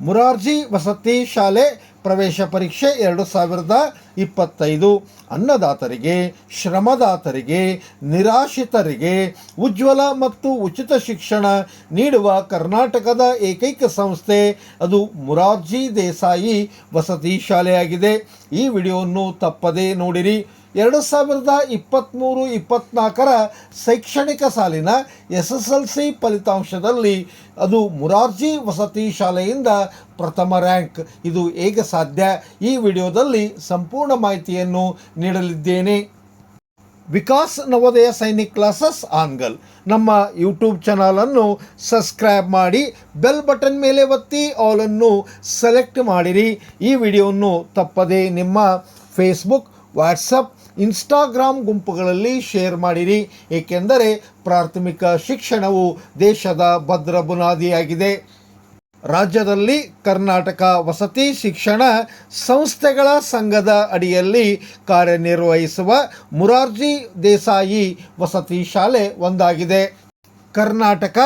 ಮುರಾರ್ಜಿ ವಸತಿ ಶಾಲೆ ಪ್ರವೇಶ ಪರೀಕ್ಷೆ ಎರಡು ಸಾವಿರದ ಇಪ್ಪತ್ತೈದು. ಅನ್ನದಾತರಿಗೆ, ಶ್ರಮದಾತರಿಗೆ, ನಿರಾಶ್ರಿತರಿಗೆ ಉಜ್ವಲ ಮತ್ತು ಉಚಿತ ಶಿಕ್ಷಣ ನೀಡುವ ಕರ್ನಾಟಕದ ಏಕೈಕ ಸಂಸ್ಥೆ ಅದು ಮುರಾರ್ಜಿ ದೇಸಾಯಿ ವಸತಿ ಶಾಲೆಯಾಗಿದೆ. ಈ ವಿಡಿಯೋವನ್ನು ತಪ್ಪದೇ ನೋಡಿರಿ. ಎರಡು ಸಾವಿರದ ಇಪ್ಪತ್ತ್ಮೂರು ಇಪ್ಪತ್ತ್ನಾಲ್ಕರ ಶೈಕ್ಷಣಿಕ ಸಾಲಿನ ಎಸ್ ಎಸ್ ಎಲ್ ಸಿ ಫಲಿತಾಂಶದಲ್ಲಿ ಅದು ಮುರಾರ್ಜಿ ವಸತಿ ಶಾಲೆಯಿಂದ ಪ್ರಥಮ ರ್ಯಾಂಕ್. ಇದು ಹೇಗೆ ಸಾಧ್ಯ? ಈ ವಿಡಿಯೋದಲ್ಲಿ ಸಂಪೂರ್ಣ ಮಾಹಿತಿಯನ್ನು ನೀಡಲಿದ್ದೇನೆ. ವಿಕಾಸ್ ನವೋದಯ ಸೈನಿಕ್ ಕ್ಲಾಸಸ್ ಆನ್ಗಲ್ ನಮ್ಮ ಯೂಟ್ಯೂಬ್ ಚಾನಲನ್ನು ಸಬ್ಸ್ಕ್ರೈಬ್ ಮಾಡಿ, ಬೆಲ್ ಬಟನ್ ಮೇಲೆ ಒತ್ತಿ ಆಲನ್ನು ಸೆಲೆಕ್ಟ್ ಮಾಡಿರಿ. ಈ ವಿಡಿಯೋವನ್ನು ತಪ್ಪದೇ ನಿಮ್ಮ ಫೇಸ್ಬುಕ್ ವಾಟ್ಸಪ್, ಇನ್ಸ್ಟಾಗ್ರಾಮ್ ಗುಂಪುಗಳಲ್ಲಿ ಶೇರ್ ಮಾಡಿರಿ. ಏಕೆಂದರೆ ಪ್ರಾಥಮಿಕ ಶಿಕ್ಷಣವು ದೇಶದ ಭದ್ರ ಬುನಾದಿಯಾಗಿದೆ. ರಾಜ್ಯದಲ್ಲಿ ಕರ್ನಾಟಕ ವಸತಿ ಶಿಕ್ಷಣ ಸಂಸ್ಥೆಗಳ ಸಂಘದ ಅಡಿಯಲ್ಲಿ ಕಾರ್ಯನಿರ್ವಹಿಸುವ ಮುರಾರ್ಜಿ ದೇಸಾಯಿ ವಸತಿ ಶಾಲೆ ಒಂದಾಗಿದೆ. ಕರ್ನಾಟಕ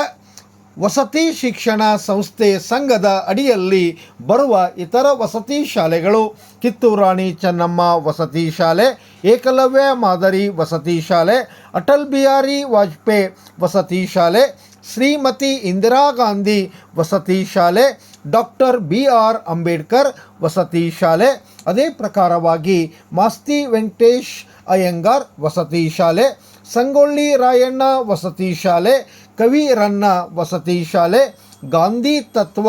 ವಸತಿ ಶಿಕ್ಷಣ ಸಂಸ್ಥೆ ಸಂಘದ ಅಡಿಯಲ್ಲಿ ಬರುವ ಇತರ ವಸತಿ ಶಾಲೆಗಳು ಕಿತ್ತೂರಾಣಿ ಚೆನ್ನಮ್ಮ ವಸತಿ ಶಾಲೆ, ಏಕಲವ್ಯ ಮಾದರಿ ವಸತಿ ಶಾಲೆ, ಅಟಲ್ ಬಿಹಾರಿ ವಾಜಪೇಯಿ ವಸತಿ ಶಾಲೆ, ಶ್ರೀಮತಿ ಇಂದಿರಾ ಗಾಂಧಿ ವಸತಿ ಶಾಲೆ, ಡಾಕ್ಟರ್ ಬಿ ಆರ್ ಅಂಬೇಡ್ಕರ್ ವಸತಿ ಶಾಲೆ, ಅದೇ ಪ್ರಕಾರವಾಗಿ ಮಾಸ್ತಿ ವೆಂಕಟೇಶ್ ಅಯ್ಯಂಗಾರ್ ವಸತಿ ಶಾಲೆ, ಸಂಗೊಳ್ಳಿ ರಾಯಣ್ಣ ವಸತಿ ಶಾಲೆ ಕವಿ ರನ್ನ ವಸತಿ ಶಾಲೆ, ಗಾಂಧಿ ತತ್ವ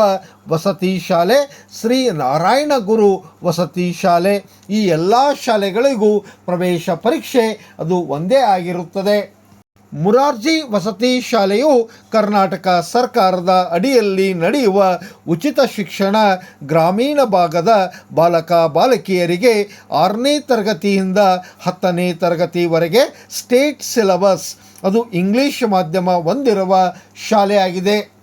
ವಸತಿ ಶಾಲೆ, ಶ್ರೀ ನಾರಾಯಣ ಗುರು ವಸತಿ ಶಾಲೆ. ಈ ಎಲ್ಲ ಶಾಲೆಗಳಿಗೂ ಪ್ರವೇಶ ಪರೀಕ್ಷೆ ಅದು ಒಂದೇ ಆಗಿರುತ್ತದೆ. ಮುರಾರ್ಜಿ ವಸತಿ ಶಾಲೆಯು ಕರ್ನಾಟಕ ಸರ್ಕಾರದ ಅಡಿಯಲ್ಲಿ ನಡೆಯುವ ಉಚಿತ ಶಿಕ್ಷಣ ಗ್ರಾಮೀಣ ಭಾಗದ ಬಾಲಕ ಬಾಲಕಿಯರಿಗೆ ಆರನೇ ತರಗತಿಯಿಂದ ಹತ್ತನೇ ತರಗತಿವರೆಗೆ ಸ್ಟೇಟ್ ಸಿಲೆಬಸ್ ಅದು ಇಂಗ್ಲಿಷ್ ಮಾಧ್ಯಮ ಹೊಂದಿರುವ ಶಾಲೆಯಾಗಿದೆ.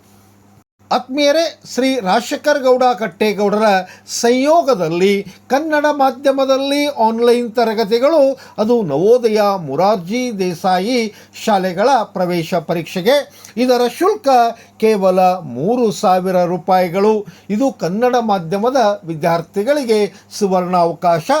ಆತ್ಮೀಯರೇ, ಶ್ರೀ ರಾಜಶೇಖರ್ ಗೌಡ ಕಟ್ಟೇಗೌಡರ ಸಂಯೋಗದಲ್ಲಿ ಕನ್ನಡ ಮಾಧ್ಯಮದಲ್ಲಿ ಆನ್ಲೈನ್ ತರಗತಿಗಳು, ಅದು ನವೋದಯ ಮುರಾರ್ಜಿ ದೇಸಾಯಿ ಶಾಲೆಗಳ ಪ್ರವೇಶ ಪರೀಕ್ಷೆಗೆ, ಇದರ ಶುಲ್ಕ ಕೇವಲ ಮೂರು ಸಾವಿರ ರೂಪಾಯಿಗಳು. ಇದು ಕನ್ನಡ ಮಾಧ್ಯಮದ ವಿದ್ಯಾರ್ಥಿಗಳಿಗೆ ಸುವರ್ಣಾವಕಾಶ.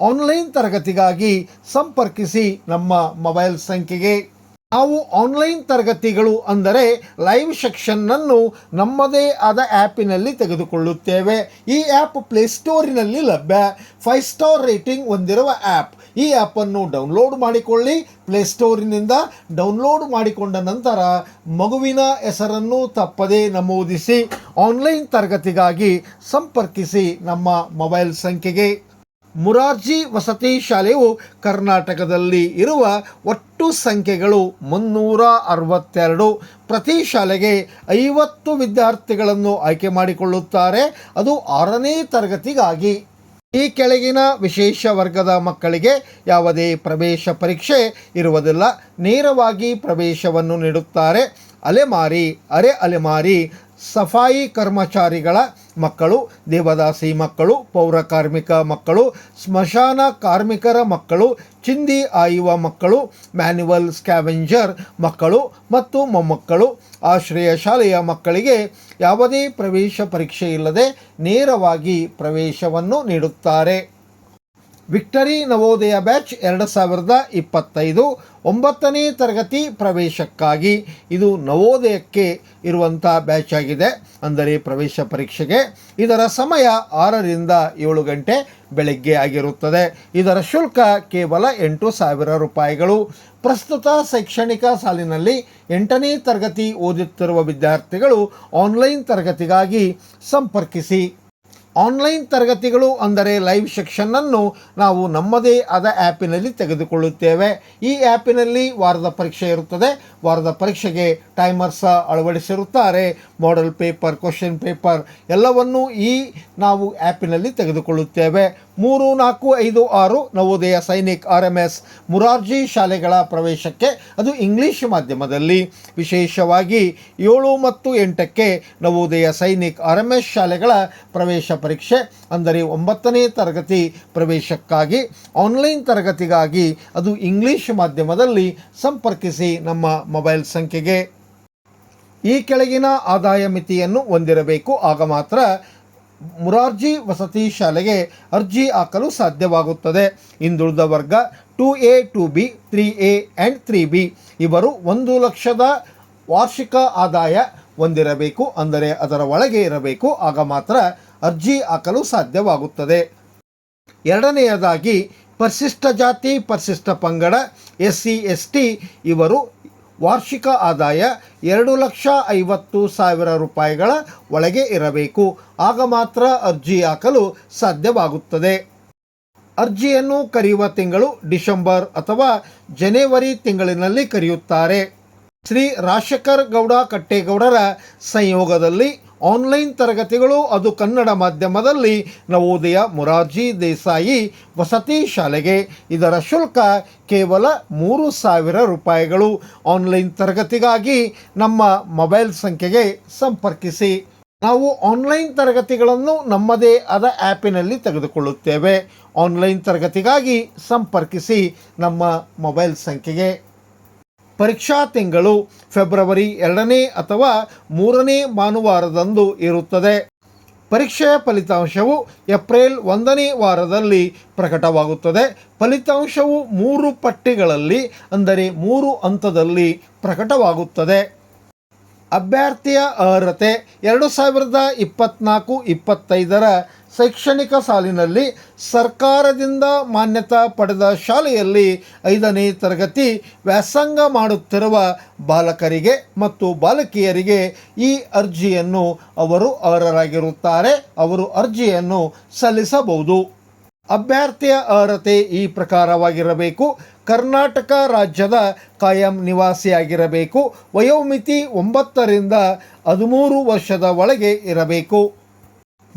ಆನ್ಲೈನ್ ತರಗತಿಗಾಗಿ ಸಂಪರ್ಕಿಸಿ ನಮ್ಮ ಮೊಬೈಲ್ ಸಂಖ್ಯೆಗೆ ನಾವು ಆನ್ಲೈನ್ ತರಗತಿಗಳು ಅಂದರೆ ಲೈವ್ ಸೆಕ್ಷನ್ನನ್ನು ನಮ್ಮದೇ ಆದ ಆ್ಯಪಿನಲ್ಲಿ ತೆಗೆದುಕೊಳ್ಳುತ್ತೇವೆ. ಈ ಆ್ಯಪ್ ಪ್ಲೇಸ್ಟೋರಿನಲ್ಲಿ ಲಭ್ಯ. ಫೈವ್ ಸ್ಟಾರ್ ರೇಟಿಂಗ್ ಹೊಂದಿರುವ ಆ್ಯಪ್ ಈ ಆ್ಯಪನ್ನು ಡೌನ್ಲೋಡ್ ಮಾಡಿಕೊಳ್ಳಿ. ಪ್ಲೇಸ್ಟೋರಿನಿಂದ ಡೌನ್ಲೋಡ್ ಮಾಡಿಕೊಂಡ ನಂತರ ಮಗುವಿನ ಹೆಸರನ್ನು ತಪ್ಪದೇ ನಮೂದಿಸಿ. ಆನ್ಲೈನ್ ತರಗತಿಗಾಗಿ ಸಂಪರ್ಕಿಸಿ ನಮ್ಮ ಮೊಬೈಲ್ ಸಂಖ್ಯೆಗೆ. ಮುರಾರ್ಜಿ ವಸತಿ ಶಾಲೆಯು ಕರ್ನಾಟಕದಲ್ಲಿ ಇರುವ ಒಟ್ಟು ಸಂಖ್ಯೆಗಳು ಮುನ್ನೂರ ಅರವತ್ತೆರಡು. ಪ್ರತಿ ಶಾಲೆಗೆ ಐವತ್ತು ವಿದ್ಯಾರ್ಥಿಗಳನ್ನು ಆಯ್ಕೆ ಮಾಡಿಕೊಳ್ಳುತ್ತಾರೆ. ಅದು ಆರನೇ ತರಗತಿಗಾಗಿ. ಈ ಕೆಳಗಿನ ವಿಶೇಷ ವರ್ಗದ ಮಕ್ಕಳಿಗೆ ಯಾವುದೇ ಪ್ರವೇಶ ಪರೀಕ್ಷೆ ಇರುವುದಿಲ್ಲ. ನೇರವಾಗಿ ಪ್ರವೇಶವನ್ನು ನೀಡುತ್ತಾರೆ. ಅಲೆಮಾರಿ, ಅರೆ ಅಲೆಮಾರಿ, ಸಫಾಯಿ ಕರ್ಮಚಾರಿಗಳ ಮಕ್ಕಳು, ದೇವದಾಸಿ ಮಕ್ಕಳು, ಪೌರ ಕಾರ್ಮಿಕ ಮಕ್ಕಳು, ಸ್ಮಶಾನ ಕಾರ್ಮಿಕರ ಮಕ್ಕಳು, ಚಿಂದಿ ಆಯುವ ಮಕ್ಕಳು, ಮ್ಯಾನ್ಯುವಲ್ ಸ್ಕ್ಯಾವೆಂಜರ್ ಮಕ್ಕಳು ಮತ್ತು ಮೊಮ್ಮಕ್ಕಳು. ಆಶ್ರಯ ಶಾಲೆಯ ಮಕ್ಕಳಿಗೆ ಯಾವುದೇ ಪ್ರವೇಶ ಪರೀಕ್ಷೆ ಇಲ್ಲದೆ ನೇರವಾಗಿ ಪ್ರವೇಶವನ್ನು ನೀಡುತ್ತಾರೆ. ವಿಕ್ಟರಿ ನವೋದಯ ಬ್ಯಾಚ್ ಎರಡು ಸಾವಿರದ ಇಪ್ಪತ್ತೈದು ಒಂಬತ್ತನೇ ತರಗತಿ ಪ್ರವೇಶಕ್ಕಾಗಿ ಇದು ನವೋದಯಕ್ಕೆ ಇರುವಂಥ ಬ್ಯಾಚ್ ಆಗಿದೆ. ಅಂದರೆ ಪ್ರವೇಶ ಪರೀಕ್ಷೆಗೆ ಇದರ ಸಮಯ ಆರರಿಂದ ಏಳು ಗಂಟೆ ಬೆಳಗ್ಗೆ ಆಗಿರುತ್ತದೆ. ಇದರ ಶುಲ್ಕ ಕೇವಲ ಎಂಟು ಸಾವಿರ ರೂಪಾಯಿಗಳು. ಪ್ರಸ್ತುತ ಶೈಕ್ಷಣಿಕ ಸಾಲಿನಲ್ಲಿ ಎಂಟನೇ ತರಗತಿ ಓದುತ್ತಿರುವ ವಿದ್ಯಾರ್ಥಿಗಳು ಆನ್ಲೈನ್ ತರಗತಿಗಾಗಿ ಸಂಪರ್ಕಿಸಿ. ಆನ್ಲೈನ್ ತರಗತಿಗಳು ಅಂದರೆ ಲೈವ್ ಸೆಕ್ಷನ್ನನ್ನು ನಾವು ನಮ್ಮದೇ ಆದ ಆ್ಯಪಿನಲ್ಲಿ ತೆಗೆದುಕೊಳ್ಳುತ್ತೇವೆ. ಈ ಆ್ಯಪಿನಲ್ಲಿ ವಾರದ ಪರೀಕ್ಷೆ ಇರುತ್ತದೆ. ವಾರದ ಪರೀಕ್ಷೆಗೆ ಟೈಮರ್ಸ ಅಳವಡಿಸಿರುತ್ತಾರೆ. ಮಾಡೆಲ್ ಪೇಪರ್ ಕ್ವಶನ್ ಪೇಪರ್ ಎಲ್ಲವನ್ನು ಈ ನಾವು ಆ್ಯಪಿನಲ್ಲಿ ತೆಗೆದುಕೊಳ್ಳುತ್ತೇವೆ. ಮೂರು ನಾಲ್ಕು ಐದು ಆರು Navodaya Sainik R M S Morarji ಶಾಲೆಗಳ ಪ್ರವೇಶಕ್ಕೆ, ಅದು ಇಂಗ್ಲೀಷ್ ಮಾಧ್ಯಮದಲ್ಲಿ. ವಿಶೇಷವಾಗಿ ಏಳು ಮತ್ತು ಎಂಟಕ್ಕೆ Navodaya Sainik R M S ಶಾಲೆಗಳ ಪ್ರವೇಶ ಪರೀಕ್ಷೆ, ಅಂದರೆ ಒಂಬತ್ತನೇ ತರಗತಿ ಪ್ರವೇಶಕ್ಕಾಗಿ. ಆನ್ಲೈನ್ ತರಗತಿಗಾಗಿ ಅದು ಇಂಗ್ಲೀಷ್ ಮಾಧ್ಯಮದಲ್ಲಿ ಸಂಪರ್ಕಿಸಿ ನಮ್ಮ ಮೊಬೈಲ್ ಸಂಖ್ಯೆಗೆ. ಈ ಕೆಳಗಿನ ಆದಾಯ ಮಿತಿಯನ್ನು ಹೊಂದಿರಬೇಕು. ಆಗ ಮಾತ್ರ ಮುರಾರ್ಜಿ ವಸತಿ ಶಾಲೆಗೆ ಅರ್ಜಿ ಹಾಕಲು ಸಾಧ್ಯವಾಗುತ್ತದೆ. ಹಿಂದುಳಿದ ವರ್ಗ two A two B three A and three B ಇವರು ಒಂದು ಲಕ್ಷದ ವಾರ್ಷಿಕ ಆದಾಯ ಹೊಂದಿರಬೇಕು. ಅಂದರೆ ಅದರ ಒಳಗೆ ಇರಬೇಕು. ಆಗ ಮಾತ್ರ ಅರ್ಜಿ ಹಾಕಲು ಸಾಧ್ಯವಾಗುತ್ತದೆ. ಎರಡನೆಯದಾಗಿ, ಪರಿಶಿಷ್ಟ ಜಾತಿ, ಪರಿಶಿಷ್ಟ ಪಂಗಡ ಎಸ್ ಸಿ ಎಸ್ ಟಿ ಇವರು ವಾರ್ಷಿಕ ಆದಾಯ ಎರಡು ಲಕ್ಷ ಐವತ್ತು ಸಾವಿರ ರೂಪಾಯಿಗಳ ಒಳಗೆ ಇರಬೇಕು. ಆಗ ಮಾತ್ರ ಅರ್ಜಿ ಹಾಕಲು ಸಾಧ್ಯವಾಗುತ್ತದೆ. ಅರ್ಜಿಯನ್ನು ಕರೆಯುವ ತಿಂಗಳು ಡಿಸೆಂಬರ್ ಅಥವಾ ಜನವರಿ ತಿಂಗಳಿನಲ್ಲಿ ಕರೆಯುತ್ತಾರೆ. ಶ್ರೀ ರಾಜಶೇಖರ್ ಗೌಡ ಕಟ್ಟೇಗೌಡರ ಸಂಯೋಗದಲ್ಲಿ ಆನ್ಲೈನ್ ತರಗತಿಗಳು, ಅದು ಕನ್ನಡ ಮಾಧ್ಯಮದಲ್ಲಿ ನವೋದಯ ಮೊರಾರ್ಜಿ ದೇಸಾಯಿ ವಸತಿ ಶಾಲೆಗೆ. ಇದರ ಶುಲ್ಕ ಕೇವಲ ಮೂರು ಸಾವಿರ ರೂಪಾಯಿಗಳು. ಆನ್ಲೈನ್ ತರಗತಿಗಾಗಿ ನಮ್ಮ ಮೊಬೈಲ್ ಸಂಖ್ಯೆಗೆ ಸಂಪರ್ಕಿಸಿ. ನಾವು ಆನ್ಲೈನ್ ತರಗತಿಗಳನ್ನು ನಮ್ಮದೇ ಆದ ಆ್ಯಪಿನಲ್ಲಿ ತೆಗೆದುಕೊಳ್ಳುತ್ತೇವೆ. ಆನ್ಲೈನ್ ತರಗತಿಗಾಗಿ ಸಂಪರ್ಕಿಸಿ ನಮ್ಮ ಮೊಬೈಲ್ ಸಂಖ್ಯೆಗೆ. ಪರೀಕ್ಷಾ ತಿಂಗಳು ಫೆಬ್ರವರಿ ಎರಡನೇ ಅಥವಾ ಮೂರನೇ ಭಾನುವಾರದಂದು ಇರುತ್ತದೆ. ಪರೀಕ್ಷೆಯ ಫಲಿತಾಂಶವು ಏಪ್ರಿಲ್ ಒಂದನೇ ವಾರದಲ್ಲಿ ಪ್ರಕಟವಾಗುತ್ತದೆ. ಫಲಿತಾಂಶವು ಮೂರು ಪಟ್ಟಿಗಳಲ್ಲಿ, ಅಂದರೆ ಮೂರು ಹಂತದಲ್ಲಿ ಪ್ರಕಟವಾಗುತ್ತದೆ. ಅಭ್ಯರ್ಥಿಯ ಅರ್ಹತೆ ಎರಡು ಸಾವಿರದ ಇಪ್ಪತ್ತ್ನಾಲ್ಕು ಇಪ್ಪತ್ತೈದರ ಶೈಕ್ಷಣಿಕ ಸಾಲಿನಲ್ಲಿ ಸರ್ಕಾರದಿಂದ ಮಾನ್ಯತಾ ಪಡೆದ ಶಾಲೆಯಲ್ಲಿ ಐದನೇ ತರಗತಿ ವ್ಯಾಸಂಗ ಮಾಡುತ್ತಿರುವ ಬಾಲಕರಿಗೆ ಮತ್ತು ಬಾಲಕಿಯರಿಗೆ ಈ ಅರ್ಜಿಯನ್ನು ಅವರು ಅರ್ಹರಾಗಿರುತ್ತಾರೆ. ಅವರು ಅರ್ಜಿಯನ್ನು ಸಲ್ಲಿಸಬಹುದು. ಅಭ್ಯರ್ಥಿಯ ಅರ್ಹತೆ ಈ ಪ್ರಕಾರವಾಗಿರಬೇಕು. ಕರ್ನಾಟಕ ರಾಜ್ಯದ ಕಾಯಂ ನಿವಾಸಿಯಾಗಿರಬೇಕು. ವಯೋಮಿತಿ ಒಂಬತ್ತರಿಂದ ಹದಿಮೂರು ವರ್ಷದ ಒಳಗೆ ಇರಬೇಕು.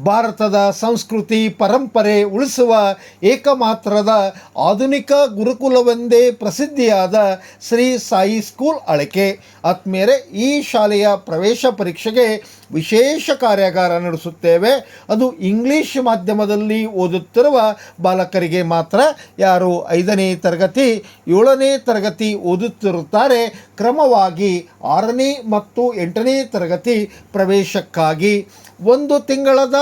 ಭಾರತದ ಸಂಸ್ಕೃತಿ ಪರಂಪರೆ ಉಳಿಸುವ ಏಕಮಾತ್ರದ ಆಧುನಿಕ ಗುರುಕುಲವೆಂದೇ ಪ್ರಸಿದ್ಧಿಯಾದ ಶ್ರೀ ಸಾಯಿ ಸ್ಕೂಲ್ ಅಳಕೆ. ಆತ್ಮೇರೆ ಈ ಶಾಲೆಯ ಪ್ರವೇಶ ಪರೀಕ್ಷೆಗೆ ವಿಶೇಷ ಕಾರ್ಯಾಗಾರ ನಡೆಸುತ್ತೇವೆ. ಅದು ಇಂಗ್ಲಿಷ್ ಮಾಧ್ಯಮದಲ್ಲಿ ಓದುತ್ತಿರುವ ಬಾಲಕರಿಗೆ ಮಾತ್ರ. ಯಾರು ಐದನೇ ತರಗತಿ, ಏಳನೇ ತರಗತಿ ಓದುತ್ತಿರುತ್ತಾರೆ, ಕ್ರಮವಾಗಿ ಆರನೇ ಮತ್ತು ಎಂಟನೇ ತರಗತಿ ಪ್ರವೇಶಕ್ಕಾಗಿ. ಒಂದು ತಿಂಗಳದ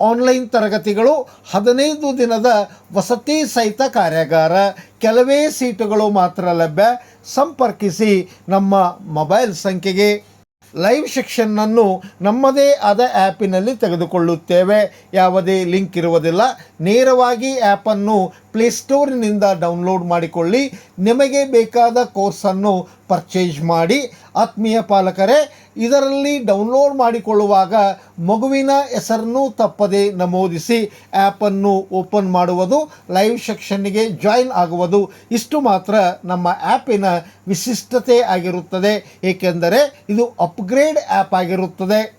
ಆನ್ಲೈನ್ ತರಗತಿಗಳು ಹದಿನೈದು ದಿನದ ವಸತಿ ಸಹಿತ ಕಾರ್ಯಾಗಾರ. ಕೆಲವೇ ಸೀಟುಗಳು ಮಾತ್ರ ಲಭ್ಯ. ಸಂಪರ್ಕಿಸಿ ನಮ್ಮ ಮೊಬೈಲ್ ಸಂಖ್ಯೆಗೆ. ಲೈವ್ ಸೆಕ್ಷನ್ನನ್ನು ನಮ್ಮದೇ ಆದ ಆ್ಯಪಿನಲ್ಲಿ ತೆಗೆದುಕೊಳ್ಳುತ್ತೇವೆ. ಯಾವುದೇ ಲಿಂಕ್ ಇರುವುದಿಲ್ಲ. ನೇರವಾಗಿ ಆ್ಯಪನ್ನು ಪ್ಲೇಸ್ಟೋರಿನಿಂದ ಡೌನ್ಲೋಡ್ ಮಾಡಿಕೊಳ್ಳಿ. ನಿಮಗೆ ಬೇಕಾದ ಕೋರ್ಸನ್ನು ಪರ್ಚೇಸ್ ಮಾಡಿ. ಆತ್ಮೀಯ ಪಾಲಕರೇ, ಇದರಲ್ಲಿ ಡೌನ್ಲೋಡ್ ಮಾಡಿಕೊಳ್ಳುವಾಗ ಮಗುವಿನ ಹೆಸರನ್ನು ತಪ್ಪದೆ ನಮೂದಿಸಿ ಆ್ಯಪನ್ನು ಓಪನ್ ಮಾಡುವುದು ಲೈವ್ ಸೆಕ್ಷನ್ನಿಗೆ ಜಾಯಿನ್ ಆಗುವುದು, ಇಷ್ಟು ಮಾತ್ರ ನಮ್ಮ ಆ್ಯಪಿನ ವಿಶಿಷ್ಟತೆ ಆಗಿರುತ್ತದೆ. ಏಕೆಂದರೆ ಇದು ಅಪ್ಗ್ರೇಡ್ ಆ್ಯಪ್ ಆಗಿರುತ್ತದೆ.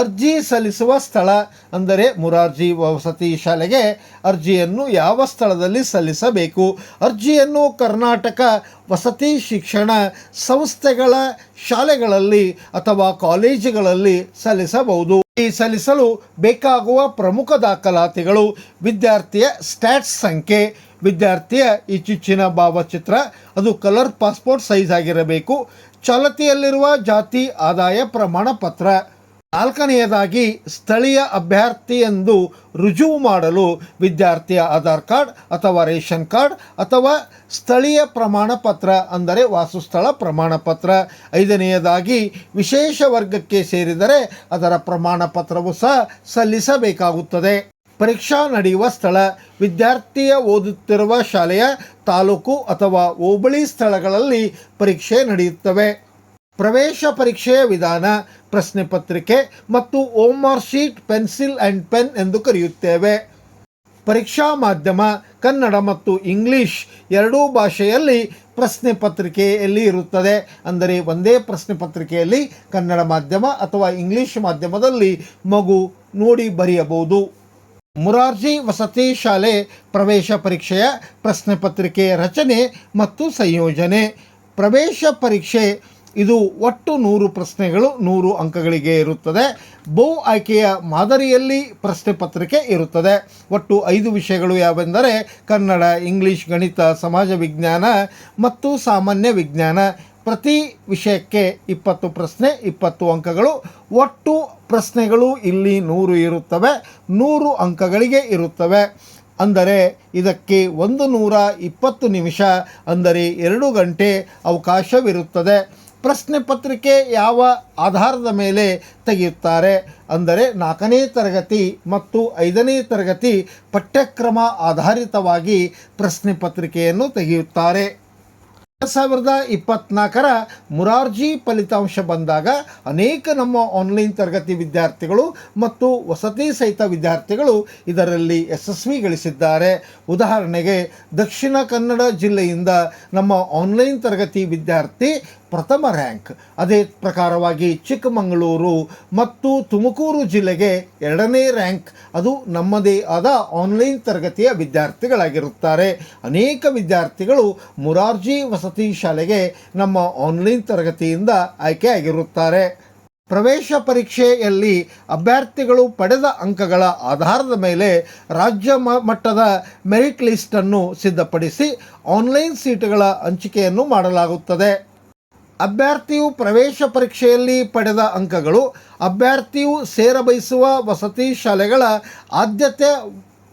ಅರ್ಜಿ ಸಲ್ಲಿಸುವ ಸ್ಥಳ ಅಂದರೆ ಮುರಾರ್ಜಿ ವಸತಿ ಶಾಲೆಗೆ ಅರ್ಜಿಯನ್ನು ಯಾವ ಸ್ಥಳದಲ್ಲಿ ಸಲ್ಲಿಸಬೇಕು? ಅರ್ಜಿಯನ್ನು ಕರ್ನಾಟಕ ವಸತಿ ಶಿಕ್ಷಣ ಸಂಸ್ಥೆಗಳ ಶಾಲೆಗಳಲ್ಲಿ ಅಥವಾ ಕಾಲೇಜುಗಳಲ್ಲಿ ಸಲ್ಲಿಸಬಹುದು. ಈ ಸಲ್ಲಿಸಲು ಬೇಕಾಗುವ ಪ್ರಮುಖ ದಾಖಲಾತಿಗಳು ವಿದ್ಯಾರ್ಥಿಯ ಸ್ಟ್ಯಾಟ್ಸ್ ಸಂಖ್ಯೆ, ವಿದ್ಯಾರ್ಥಿಯ ಇಚ್ಚಿಚ್ಚಿನ ಭಾವಚಿತ್ರ, ಅದು ಕಲರ್ ಪಾಸ್ಪೋರ್ಟ್ ಸೈಜ್ ಆಗಿರಬೇಕು, ಚಾಲತಿಯಲ್ಲಿರುವ ಜಾತಿ ಆದಾಯ ಪ್ರಮಾಣ ಪತ್ರ ನಾಲ್ಕನೆಯದಾಗಿ ಸ್ಥಳೀಯ ಅಭ್ಯರ್ಥಿ ಎಂದು ರುಜುವು ಮಾಡಲು ವಿದ್ಯಾರ್ಥಿಯ ಆಧಾರ್ ಕಾರ್ಡ್ ಅಥವಾ ರೇಷನ್ ಕಾರ್ಡ್ ಅಥವಾ ಸ್ಥಳೀಯ ಪ್ರಮಾಣ ಪತ್ರ, ಅಂದರೆ ವಾಸಸ್ಥಳ ಪ್ರಮಾಣ ಪತ್ರ. ಐದನೆಯದಾಗಿ ವಿಶೇಷ ವರ್ಗಕ್ಕೆ ಸೇರಿದರೆ ಅದರ ಪ್ರಮಾಣ ಪತ್ರವು ಸಹ ಸಲ್ಲಿಸಬೇಕಾಗುತ್ತದೆ. ಪರೀಕ್ಷಾ ನಡೆಯುವ ಸ್ಥಳ, ವಿದ್ಯಾರ್ಥಿಯ ಓದುತ್ತಿರುವ ಶಾಲೆಯ ತಾಲೂಕು ಅಥವಾ ಹೋಬಳಿ ಸ್ಥಳಗಳಲ್ಲಿ ಪರೀಕ್ಷೆ ನಡೆಯುತ್ತವೆ. ಪ್ರವೇಶ ಪರೀಕ್ಷೆಯ ವಿಧಾನ, ಪ್ರಶ್ನೆ ಪತ್ರಿಕೆ ಮತ್ತು OMR sheet, pencil and pen ಎಂದು ಕರೆಯುತ್ತೇವೆ. ಪರೀಕ್ಷಾ ಮಾಧ್ಯಮ, ಕನ್ನಡ ಮತ್ತು ಇಂಗ್ಲಿಷ್ ಎರಡೂ ಭಾಷೆಯಲ್ಲಿ ಪ್ರಶ್ನೆ ಪತ್ರಿಕೆಯಲ್ಲಿ ಇರುತ್ತದೆ. ಅಂದರೆ ಒಂದೇ ಪ್ರಶ್ನೆ ಪತ್ರಿಕೆಯಲ್ಲಿ ಕನ್ನಡ ಮಾಧ್ಯಮ ಅಥವಾ ಇಂಗ್ಲಿಷ್ ಮಾಧ್ಯಮದಲ್ಲಿ ಮಗು ನೋಡಿ ಬರೆಯಬಹುದು. ಮುರಾರ್ಜಿ ವಸತಿ ಶಾಲೆ, ಪ್ರವೇಶ ಪರೀಕ್ಷೆಯ ಪ್ರಶ್ನೆ ಪತ್ರಿಕೆಯ ರಚನೆ ಮತ್ತು ಸಂಯೋಜನೆ. ಪ್ರವೇಶ ಪರೀಕ್ಷೆ ಇದು ಒಟ್ಟು ನೂರು ಪ್ರಶ್ನೆಗಳು, ನೂರು ಅಂಕಗಳಿಗೆ ಇರುತ್ತದೆ. ಬಹು ಆಯ್ಕೆಯ ಮಾದರಿಯಲ್ಲಿ ಪ್ರಶ್ನೆ ಪತ್ರಿಕೆ ಇರುತ್ತದೆ. ಒಟ್ಟು ಐದು ವಿಷಯಗಳು ಯಾವೆಂದರೆ, ಕನ್ನಡ, ಇಂಗ್ಲೀಷ್, ಗಣಿತ, ಸಮಾಜ ವಿಜ್ಞಾನ ಮತ್ತು ಸಾಮಾನ್ಯ ವಿಜ್ಞಾನ. ಪ್ರತಿ ವಿಷಯಕ್ಕೆ ಇಪ್ಪತ್ತು ಪ್ರಶ್ನೆ, ಇಪ್ಪತ್ತು ಅಂಕಗಳು. ಒಟ್ಟು ಪ್ರಶ್ನೆಗಳು ಇಲ್ಲಿ ನೂರು ಇರುತ್ತವೆ, ನೂರು ಅಂಕಗಳಿಗೆ ಇರುತ್ತವೆ. ಅಂದರೆ ಇದಕ್ಕೆ ಒಂದು ನೂರ ಇಪ್ಪತ್ತು ನಿಮಿಷ, ಅಂದರೆ ಎರಡು ಗಂಟೆ ಅವಕಾಶವಿರುತ್ತದೆ. ಪ್ರಶ್ನೆ ಪತ್ರಿಕೆ ಯಾವ ಆಧಾರದ ಮೇಲೆ ತೆಗೆಯುತ್ತಾರೆ? ಅಂದರೆ ನಾಲ್ಕನೇ ತರಗತಿ ಮತ್ತು ಐದನೇ ತರಗತಿ ಪಠ್ಯಕ್ರಮ ಆಧಾರಿತವಾಗಿ ಪ್ರಶ್ನೆ ಪತ್ರಿಕೆಯನ್ನು ತೆಗೆಯುತ್ತಾರೆ. ಎರಡು ಸಾವಿರದ ಇಪ್ಪತ್ನಾಲ್ಕರ ಮುರಾರ್ಜಿ ಫಲಿತಾಂಶ ಬಂದಾಗ ಅನೇಕ ನಮ್ಮ ಆನ್ಲೈನ್ ತರಗತಿ ವಿದ್ಯಾರ್ಥಿಗಳು ಮತ್ತು ವಸತಿ ಸಹಿತ ವಿದ್ಯಾರ್ಥಿಗಳು ಇದರಲ್ಲಿ ಯಶಸ್ವಿ ಗಳಿಸಿದ್ದಾರೆ ಉದಾಹರಣೆಗೆ ದಕ್ಷಿಣ ಕನ್ನಡ ಜಿಲ್ಲೆಯಿಂದ ನಮ್ಮ ಆನ್ಲೈನ್ ತರಗತಿ ವಿದ್ಯಾರ್ಥಿ ಪ್ರಥಮ ರ್ಯಾಂಕ್. ಅದೇ ಪ್ರಕಾರವಾಗಿ ಚಿಕ್ಕಮಗಳೂರು ಮತ್ತು ತುಮಕೂರು ಜಿಲ್ಲೆಗೆ ಎರಡನೇ ರ್ಯಾಂಕ್. ಅದು ನಮ್ಮದೇ ಆದ ಆನ್ಲೈನ್ ತರಗತಿಯ ವಿದ್ಯಾರ್ಥಿಗಳಾಗಿರುತ್ತಾರೆ. ಅನೇಕ ವಿದ್ಯಾರ್ಥಿಗಳು ಮುರಾರ್ಜಿ ವಸತಿ ಶಾಲೆಗೆ ನಮ್ಮ ಆನ್ಲೈನ್ ತರಗತಿಯಿಂದ ಆಯ್ಕೆಯಾಗಿರುತ್ತಾರೆ. ಪ್ರವೇಶ ಪರೀಕ್ಷೆಯಲ್ಲಿ ಅಭ್ಯರ್ಥಿಗಳು ಪಡೆದ ಅಂಕಗಳ ಆಧಾರದ ಮೇಲೆ ರಾಜ್ಯ ಮಟ್ಟದ ಮೆರಿಟ್ ಲಿಸ್ಟನ್ನು ಸಿದ್ಧಪಡಿಸಿ ಆನ್ಲೈನ್ ಸೀಟುಗಳ ಹಂಚಿಕೆಯನ್ನು ಮಾಡಲಾಗುತ್ತದೆ. ಅಭ್ಯರ್ಥಿಯು ಪ್ರವೇಶ ಪರೀಕ್ಷೆಯಲ್ಲಿ ಪಡೆದ ಅಂಕಗಳು, ಅಭ್ಯರ್ಥಿಯು ಸೇರಬಯಸುವ ವಸತಿ ಶಾಲೆಗಳ ಆದ್ಯತೆ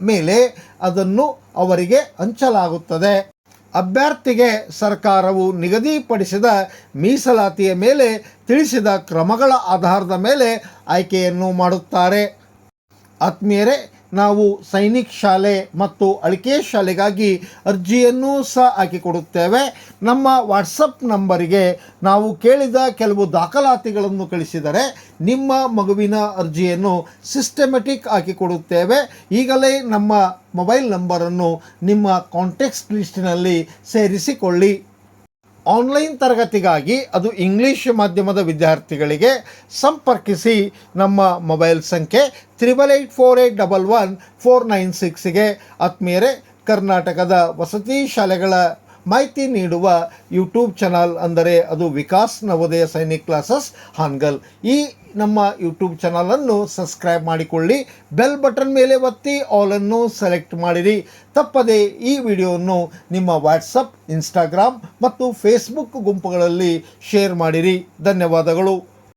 ಮೇಲೆ ಅದನ್ನು ಅವರಿಗೆ ಹಂಚಲಾಗುತ್ತದೆ. ಅಭ್ಯರ್ಥಿಗೆ ಸರ್ಕಾರವು ನಿಗದಿಪಡಿಸಿದ ಮೀಸಲಾತಿಯ ಮೇಲೆ ತಿಳಿಸಿದ ಕ್ರಮಗಳ ಆಧಾರದ ಮೇಲೆ ಆಯ್ಕೆಯನ್ನು ಮಾಡುತ್ತಾರೆ. ಆತ್ಮೀಯರೇ ನಾವು ಸೈನಿಕ್ ಶಾಲೆ ಮತ್ತು ಅಳಿಕೆ ಶಾಲೆಗಾಗಿ ಅರ್ಜಿಯನ್ನು ಸಹ ಹಾಕಿಕೊಡುತ್ತೇವೆ. ನಮ್ಮ ವಾಟ್ಸಪ್ ನಂಬರಿಗೆ ನಾವು ಕೇಳಿದ ಕೆಲವು ದಾಖಲಾತಿಗಳನ್ನು ಕಳಿಸಿದರೆ ನಿಮ್ಮ ಮಗುವಿನ ಅರ್ಜಿಯನ್ನು ಸಿಸ್ಟಮೆಟಿಕ್ ಹಾಕಿಕೊಡುತ್ತೇವೆ ಈಗಲೇ ನಮ್ಮ ಮೊಬೈಲ್ ನಂಬರನ್ನು ನಿಮ್ಮ ಕಾಂಟ್ಯಾಕ್ಟ್ ಲಿಸ್ಟಿನಲ್ಲಿ ಸೇರಿಸಿಕೊಳ್ಳಿ. ಆನ್ಲೈನ್ ತರಗತಿಗಾಗಿ ಅದು ಇಂಗ್ಲಿಷ್ ಮಾಧ್ಯಮದ ವಿದ್ಯಾರ್ಥಿಗಳಿಗೆ ಸಂಪರ್ಕಿಸಿ ನಮ್ಮ ಮೊಬೈಲ್ ಸಂಖ್ಯೆ triple eight four eight double one four nine ಸಿಕ್ಸ್ಗೆ ಆತ್ಮೀಯರೇ, ಕರ್ನಾಟಕದ ವಸತಿ ಶಾಲೆಗಳ ಮಾಹಿತಿ ನೀಡುವ ಯೂಟ್ಯೂಬ್ ಚಾನಲ್ ಅಂದರೆ ಅದು ವಿಕಾಸ್ ನವೋದಯ ಸೈನಿಕ್ ಕ್ಲಾಸಸ್ ಹಾನ್ಗಲ್. ಈ ನಮ್ಮ ಯೂಟ್ಯೂಬ್ ಚಾನಲನ್ನು ಸಬ್ಸ್ಕ್ರೈಬ್ ಮಾಡಿಕೊಳ್ಳಿ. ಬೆಲ್ ಬಟನ್ ಮೇಲೆ ಒತ್ತಿ ಆಲನ್ನು ಸೆಲೆಕ್ಟ್ ಮಾಡಿರಿ. ತಪ್ಪದೆ ಈ ವಿಡಿಯೋವನ್ನು ನಿಮ್ಮ ವಾಟ್ಸಪ್ ಇನ್ಸ್ಟಾಗ್ರಾಮ್ ಮತ್ತು ಫೇಸ್ಬುಕ್ ಗುಂಪುಗಳಲ್ಲಿ ಶೇರ್ ಮಾಡಿರಿ. ಧನ್ಯವಾದಗಳು.